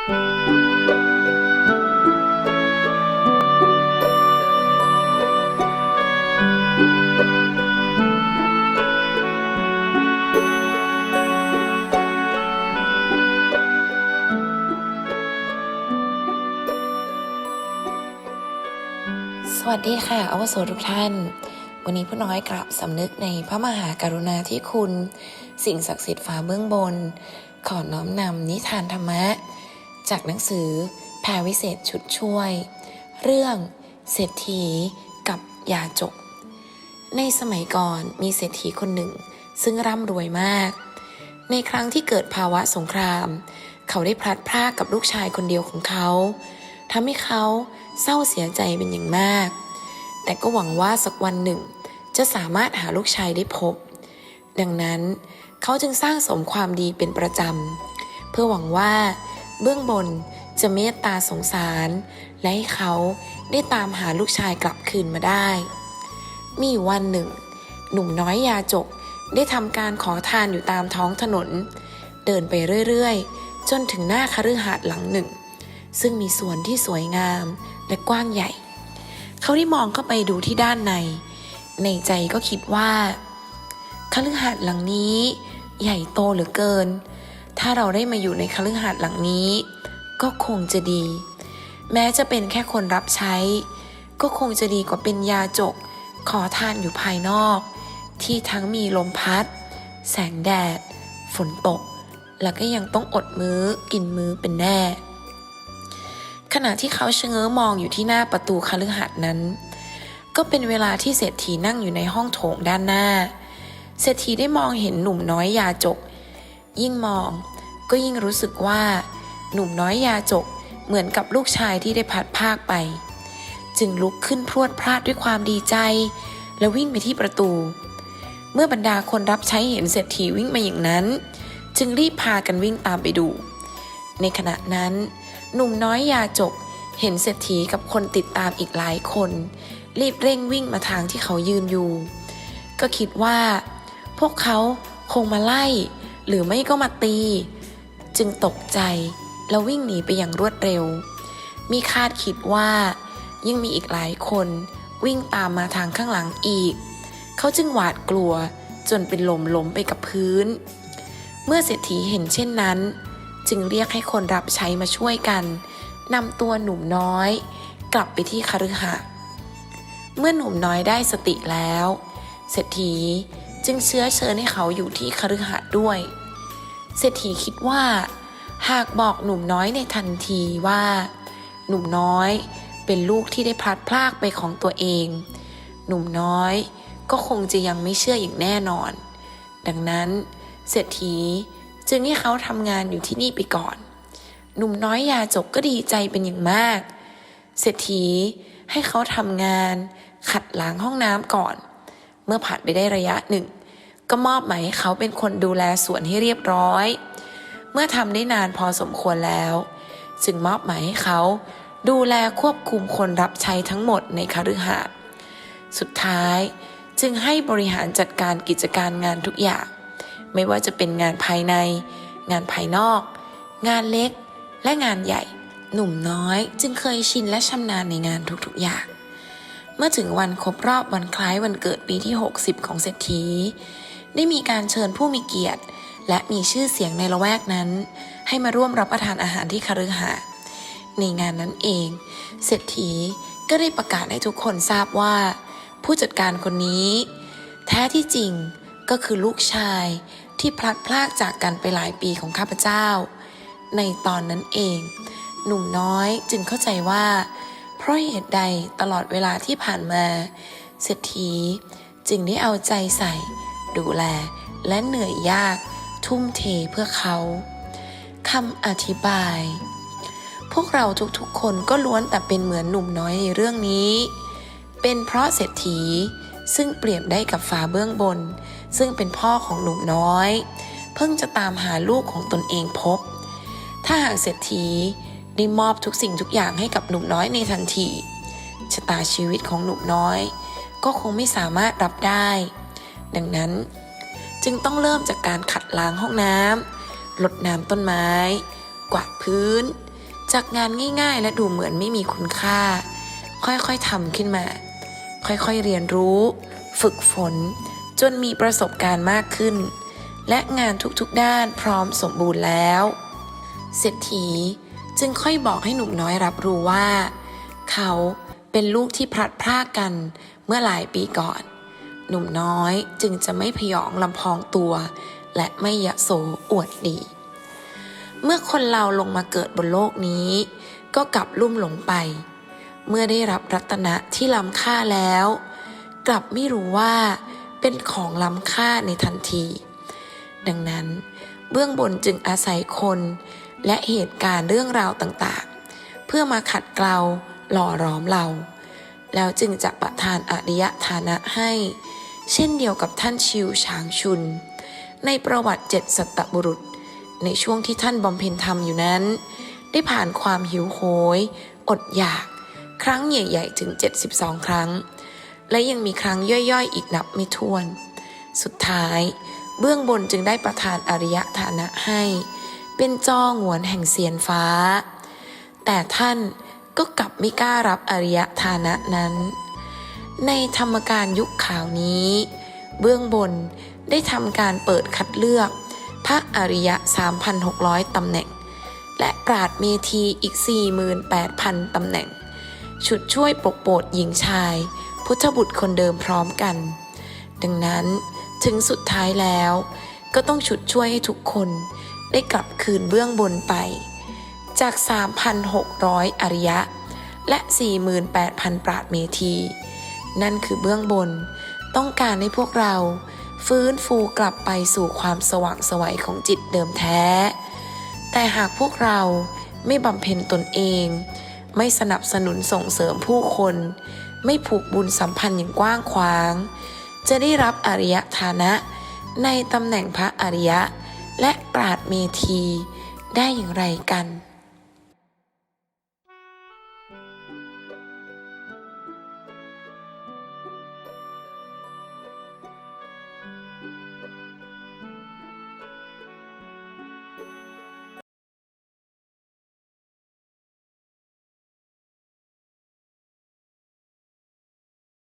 สวัสดีค่ะอวโสทุกท่าน วันนี้ผู้น้อยกราบสำนึกในพระมหากรุณาธิคุณ สิ่งศักดิ์สิทธิ์ฟ้าเบื้องบน ขอน้อมนำนิทานธรรมะ จากหนังสือแผ่วิเศษชุดช่วย เรื่องเศรษฐีกับยาจก ในสมัยก่อนมีเศรษฐีคนหนึ่ง ซึ่งร่ำรวยมาก ในครั้งที่เกิดภาวะสงคราม เขาได้พลัดพรากกับลูกชายคนเดียวของเขาทำให้เขาเศร้าเสียใจเป็นอย่างมาก แต่ก็หวังว่าสักวันหนึ่ง จะสามารถหาลูกชายได้พบ ดังนั้นเขาจึงสร้างสมความดีเป็นประจำ เพื่อหวังว่า เบื้องบนจะเมตตาสงสาร และให้เขาได้ตามหาลูกชายกลับคืนมาได้ มีวันหนึ่ง หนุ่มน้อยยาจกได้ทำการขอทานอยู่ตามท้องถนน เดินไปเรื่อยๆ จนถึงหน้าคฤหาสน์หลังหนึ่ง ซึ่งมีสวนที่สวยงามและกว้างใหญ่ เขาได้มองเข้าไปดูที่ด้านใน ในใจก็คิดว่าคฤหาสน์หลังนี้ ใหญ่โตเหลือเกิน ถ้าเราได้มาอยู่ในคฤหาสน์หลังนี้ ก็คงจะดี แม้จะเป็นแค่คนรับใช้ ก็คงจะดีกว่าเป็นยาจก ขอทานอยู่ภายนอก ที่ทั้งมีลมพัด แสงแดด ฝนตก แล้วก็ยังต้องอดมื้อกินมื้อเป็นแน่ ขณะที่เขาชะเง้อมองอยู่ที่หน้าประตูคฤหาสน์นั้น ก็เป็นเวลาที่เศรษฐีนั่งอยู่ในห้องโถงด้านหน้าเศรษฐีได้มองเห็นหนุ่มน้อยยาจก ยิ่งมอง ก็ยิ่งรู้สึกว่า หนุ่มน้อยยาจกเหมือนกับลูกชายที่ได้พัดภาคไป จึงลุกขึ้นพรวดพลาดด้วยความดีใจ และวิ่งไปที่ประตู เมื่อบรรดาคนรับใช้เห็นเศรษฐีวิ่งมาอย่างนั้น จึงรีบพากันวิ่งตามไปดู ในขณะนั้น หนุ่มน้อยยาจกเห็นเศรษฐีกับคนติดตามอีกหลายคน รีบเร่งวิ่งมาทางที่เขายืนอยู่ ก็คิดว่า พวกเขาคงมาไล่ หรือไม่ก็มาตี จึงตกใจ แล้ววิ่งหนีไปอย่างรวดเร็ว มีคาดคิดว่า ยังมีอีกหลายคนวิ่งตามมาทางข้างหลังอีก เขาจึงหวาดกลัวจนเป็นลมล้มไปกับพื้น เมื่อเศรษฐีเห็นเช่นนั้น จึงเรียกให้คนรับใช้มาช่วยกันนำตัวหนุ่มน้อย กลับไปที่คฤหาสน์เมื่อหนุ่มน้อยได้สติแล้ว เศรษฐีจึงเชื้อเชิญให้เขาอยู่ที่คฤหาสน์ด้วย เศรษฐีคิดว่า หากบอกหนุ่มน้อยในทันทีว่า หนุ่มน้อยเป็นลูกที่ได้พลัดพรากไปของตัวเอง หนุ่มน้อยก็คงจะยังไม่เชื่ออย่างแน่นอน ดังนั้นเศรษฐีจึงให้เขาทำงานอยู่ที่นี่ไปก่อน หนุ่มน้อยยาจกก็ดีใจเป็นอย่างมาก เศรษฐีให้เขาทำงานขัดล้างห้องน้ำก่อน เมื่อผ่านไปได้ระยะหนึ่ง ก็มอบหมายให้เขาเป็นคนดูแลสวนให้เรียบร้อย เมื่อทำได้นานพอสมควรแล้ว จึงมอบหมายให้เขาดูแลควบคุมคนรับใช้ทั้งหมดในคฤหาสน์สุดท้ายจึงให้บริหารจัดการกิจการงานทุกอย่าง ไม่ว่าจะเป็นงานภายใน งานภายนอก งานเล็กและงานใหญ่ หนุ่มน้อยจึงเคยชินและชำนาญในงานทุกๆอย่าง เมื่อถึงวันครบรอบวันคล้ายวันเกิดปีที่ 60 ของเศรษฐี ได้มีการเชิญผู้มีเกียรติ และมีชื่อเสียงในละแวกนั้น ให้มาร่วมรับประทานอาหารที่คฤหาสน์ในงานนั้นเองเศรษฐีก็ได้ประกาศให้ทุกคนทราบว่า ผู้จัดการคนนี้ แท้ที่จริงก็คือลูกชายที่พลัดพรากจากกันไปหลายปีของข้าพเจ้า ในตอนนั้นเอง หนุ่มน้อยจึงเข้าใจว่า เพราะเหตุใดตลอดเวลาที่ผ่านมาเศรษฐีจึงได้เอาใจใส่ ดูแล และเหนื่อยยาก ทุ่มเทเพื่อเขาคำอธิบาย พวกเราทุกๆคนก็ล้วนแต่เป็นเหมือนหนุ่มน้อยในเรื่องนี้ เป็นเพราะเศรษฐีซึ่งเปรียบได้กับฟ้าเบื้องบน ซึ่งเป็นพ่อของหนุ่มน้อย เพิ่งจะตามหาลูกของตนเองพบ ถ้าหากเศรษฐีได้มอบทุกสิ่งทุกอย่างให้กับหนุ่มน้อยในทันทีชะตาชีวิตของหนุ่มน้อย ก็คงไม่สามารถรับได้ ดังนั้น จึงต้องเริ่มจากการขัดล้างห้องน้ำรดน้ำต้นไม้ กวาดพื้น จากงานง่ายๆ และดูเหมือนไม่มีคุณค่า ค่อยๆทำขึ้นมา ค่อยๆเรียนรู้ ฝึกฝน จนมีประสบการณ์มากขึ้น และงานทุกๆด้านพร้อมสมบูรณ์แล้วเศรษฐีจึงค่อยบอกให้หนุ่มน้อยรับรู้ว่า เขาเป็นลูกที่พลัดพรากกันเมื่อหลายปีก่อน หนุ่มน้อยจึงจะไม่พยองลำพองตัว และไม่ยะโสอวดดี เมื่อคนเราลงมาเกิดบนโลกนี้ ก็กลับลุ่มหลงไป เมื่อได้รับรัตนะที่ล้ำค่าแล้ว กลับไม่รู้ว่าเป็นของล้ำค่าในทันที ดังนั้น เบื้องบนจึงอาศัยคน และเหตุการณ์เรื่องราวต่างๆ เพื่อมาขัดเกลาหล่อร้อมเราแล้วจึงจะประทานอริยฐานะให้ เช่นเดียวกับท่านชิวฉางชุน ในประวัติเจ็ดสัตบุรุษ ในช่วงที่ท่านบำเพ็ญธรรมอยู่นั้น ได้ผ่านความหิวโหย อดอยาก ครั้งใหญ่ๆถึง 72 ครั้ง และยังมีครั้งย่อยๆ อีกนับไม่ถ้วน สุดท้าย เบื้องบนจึงได้ประทานอริยฐานะให้ เป็นจองหวนแห่งเสียนฟ้า แต่ท่านก็กลับไม่กล้ารับอริยฐานะนั้น ในธรรมการยุคข่าวนี้ เบื้องบนได้ทำการเปิดคัดเลือก พระอริยะ 3,600 ตำแหน่ง และปราดเมธีอีก 48,000 ตำแหน่งฉุดช่วยปกโปรดหญิงชาย พุทธบุตรคนเดิมพร้อมกัน ดังนั้นถึงสุดท้ายแล้ว ก็ต้องฉุดช่วยให้ทุกคนได้กลับคืนเบื้องบนไป จาก 3,600 อริยะ และ 48,000 ปราดเมธี นั่นคือเบื้องบน ต้องการให้พวกเรา ฟื้นฟูกลับไปสู่ความสว่างสวัยของจิตเดิมแท้ แต่หากพวกเราไม่บำเพ็ญตนเอง ไม่สนับสนุนส่งเสริมผู้คน ไม่ผูกบุญสัมพันธ์อย่างกว้างขวาง จะได้รับอริยฐานะ ในตำแหน่งพระอริยะ และปราดเมธีได้อย่างไรกัน